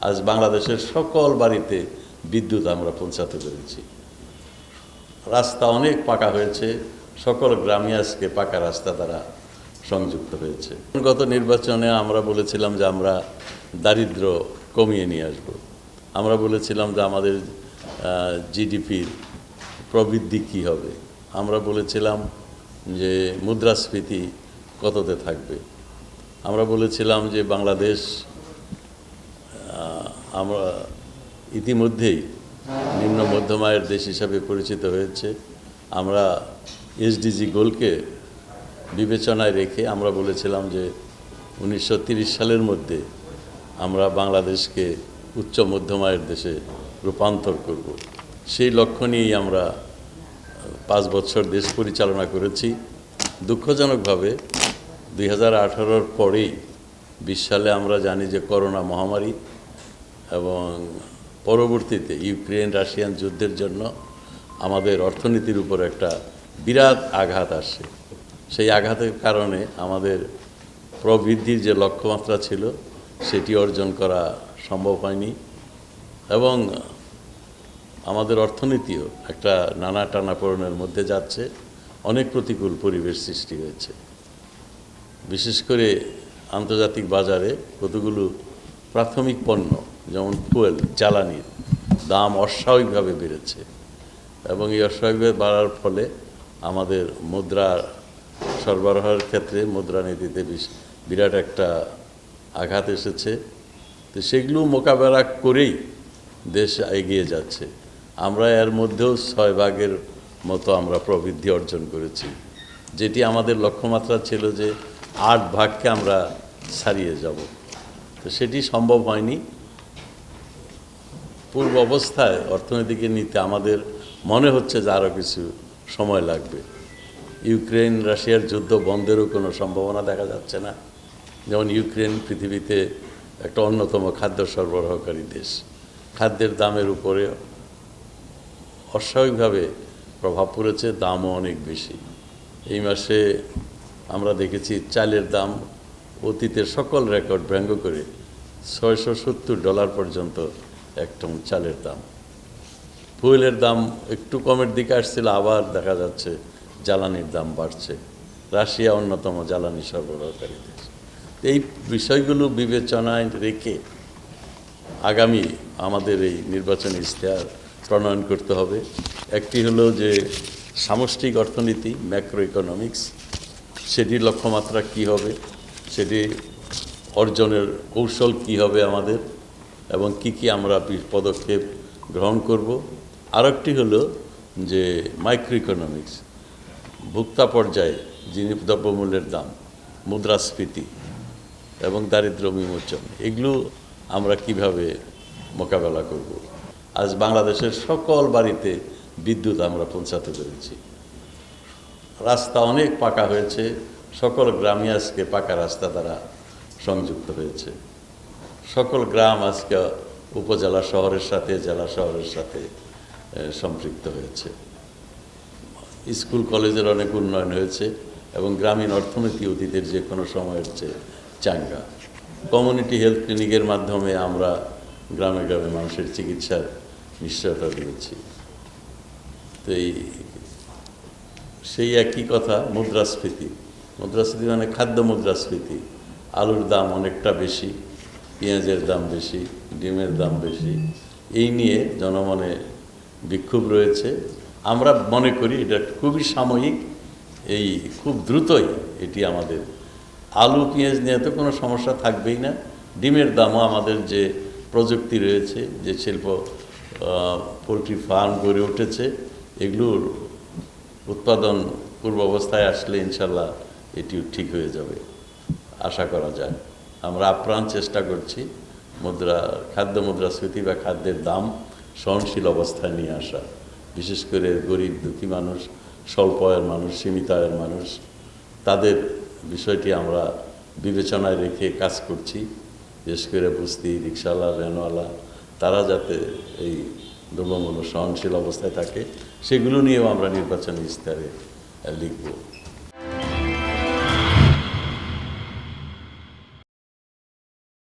আজ বাংলাদেশের সকল বাড়িতে বিদ্যুৎ আমরা পৌঁছাতে পেরেছি। রাস্তা অনেক পাকা হয়েছে, সকল গ্রামে আজকে পাকা রাস্তা দ্বারা সংযুক্ত হয়েছে। গত নির্বাচনে আমরা বলেছিলাম যে আমরা দারিদ্র কমিয়ে নিয়ে আসব। আমরা বলেছিলাম যে আমাদের জিডিপির প্রবৃদ্ধি কী হবে। আমরা বলেছিলাম যে মুদ্রাস্ফীতি কততে থাকবে। আমরা বলেছিলাম যে বাংলাদেশ আমরা ইতিমধ্যেই নিম্ন মধ্যম আয়ের দেশ হিসাবে পরিচিত হয়েছে। আমরা এসডিজি গোলকে বিবেচনায় রেখে আমরা বলেছিলাম যে উনিশশো সালের মধ্যে আমরা বাংলাদেশকে উচ্চ মধ্যম আয়ের দেশে রূপান্তর করব। সেই লক্ষ্য নিয়েই আমরা পাঁচ বছর দেশ পরিচালনা করেছি। দুঃখজনকভাবে দুই হাজার পরেই বিশ সালে আমরা জানি যে করোনা মহামারী এবং পরবর্তীতে ইউক্রেন রাশিয়ান যুদ্ধের জন্য আমাদের অর্থনীতির উপর একটা বিরাট আঘাত আসে সেই আঘাতের কারণে আমাদের প্রবৃদ্ধির যে লক্ষ্যমাত্রা ছিল, সেটি অর্জন করা সম্ভব হয়নি এবং আমাদের অর্থনীতিও একটা নানা টানাপোড়েনের মধ্যে যাচ্ছে, অনেক প্রতিকূল পরিবেশ সৃষ্টি হয়েছে। বিশেষ করে আন্তর্জাতিক বাজারে কতগুলো প্রাথমিক পণ্য যেমন ফুয়েল জ্বালানির দাম অস্বাভাবিকভাবে বেড়েছে এবং এই অস্বাভাবিকভাবে বাড়ার ফলে আমাদের মুদ্রার সরবরাহের ক্ষেত্রে মুদ্রানীতিতে বিরাট একটা আঘাত এসেছে। তো সেগুলো মোকাবেলা করেই দেশ এগিয়ে যাচ্ছে। আমরা এর মধ্যেও ছয় ভাগের মতো আমরা প্রবৃদ্ধি অর্জন করেছি। যেটি আমাদের লক্ষ্যমাত্রা ছিল যে আট ভাগকে আমরা ছাড়িয়ে যাব। তো সেটি সম্ভব হয়নি। পূর্ব অবস্থায় অর্থনীতিকে নিতে আমাদের মনে হচ্ছে যে আরও কিছু সময় লাগবে। ইউক্রেন, রাশিয়ার যুদ্ধ বন্ধেরও কোনো সম্ভাবনা দেখা যাচ্ছে না। যেমন ইউক্রেন পৃথিবীতে একটা অন্যতম খাদ্য সরবরাহকারী দেশ। খাদ্যের দামের উপরে অস্বাভাবিকভাবে প্রভাব পড়েছে, দামও অনেক বেশি। এই মাসে আমরা দেখেছি চালের দাম অতীতের সকল রেকর্ড ব্যঙ্গ করে ছয়শো সত্তর ডলার পর্যন্ত এক টন চালের দাম। ফুয়েলের দাম একটু কমের দিকে আসছিল, আবার দেখা যাচ্ছে জ্বালানির দাম বাড়ছে। রাশিয়া অন্যতম জ্বালানি সরবরাহকারী দেশ। এই বিষয়গুলো বিবেচনায় রেখে আগামী আমাদের এই নির্বাচনী ইশতেহার প্রণয়ন করতে হবে। একটি হলো যে, সামষ্টিক অর্থনীতি ম্যাক্রো ইকোনমিক্স সেটির লক্ষ্যমাত্রা কি হবে? সেটি অর্জনের কৌশল কি হবে আমাদের? এবং কি কি আমরা পদক্ষেপ গ্রহণ করব। আরেকটি হলো যে মাইক্রো ইকোনমিক্স ভোক্তা পর্যায়ে যিনি দ্রব্যমূল্যের দাম, মুদ্রাস্ফীতি এবং দারিদ্র বিমোচন, এগুলো আমরা কীভাবে মোকাবেলা করব। আজ বাংলাদেশের সকল বাড়িতে বিদ্যুৎ আমরা পৌঁছাতে পেরেছি। রাস্তা অনেক পাকা হয়েছে, সকল গ্রামে আজকে পাকা রাস্তা দ্বারা সংযুক্ত হয়েছে। সকল গ্রাম আজকে উপজেলা শহরের সাথে, জেলা শহরের সাথে সম্পৃক্ত হয়েছে। স্কুল, কলেজের অনেক উন্নয়ন হয়েছে এবং গ্রামীণ অর্থনীতি অতীতের যে কোনো সময়ের চেয়ে চাঙ্গা। কমিউনিটি হেলথ ক্লিনিকের মাধ্যমে আমরা গ্রামে গ্রামে মানুষের চিকিৎসার নিশ্চয়তা দিয়েছি। তো এই, সেই একই কথা, মুদ্রাস্ফীতি। মুদ্রাস্ফীতি মানে খাদ্য মুদ্রাস্ফীতি। আলুর দাম অনেকটা বেশি। পেঁয়াজের দাম বেশি, ডিমের দাম বেশি, এই নিয়ে জনমনে বিক্ষোভ রয়েছে। আমরা মনে করি এটা খুবই সাময়িক, এই খুব দ্রুতই এটি আমাদের। আলু, পেঁয়াজ নিয়ে তো কোনো সমস্যা থাকবেই না। ডিমের দামও আমাদের যে প্রযুক্তি রয়েছে, যে শিল্প পোলট্রি ফার্ম গড়ে উঠেছে, এগুলোর উৎপাদন পূর্ব অবস্থায় আসলে ইনশাল্লাহ এটিও ঠিক হয়ে যাবে। আশা করা যায়। আমরা আপ্রাণ চেষ্টা করছি মুদ্রা, খাদ্য মুদ্রাস্ফীতি বা খাদ্যের দাম সহনশীল অবস্থায় নিয়ে আসা। বিশেষ করে গরিব দুঃখী মানুষ স্বল্প আয়ের মানুষ সীমিত আয়ের মানুষ, তাদের বিষয়টি আমরা বিবেচনায় রেখে কাজ করছি। বিশেষ করে বস্তি, রিক্সাওয়ালা, ভ্যানওয়ালা, তারা যাতে এই দ্রব্যমূল্য সহনশীল অবস্থায় থাকে, সেগুলো নিয়েও আমরা নির্বাচনী ইস্তারে লিখব।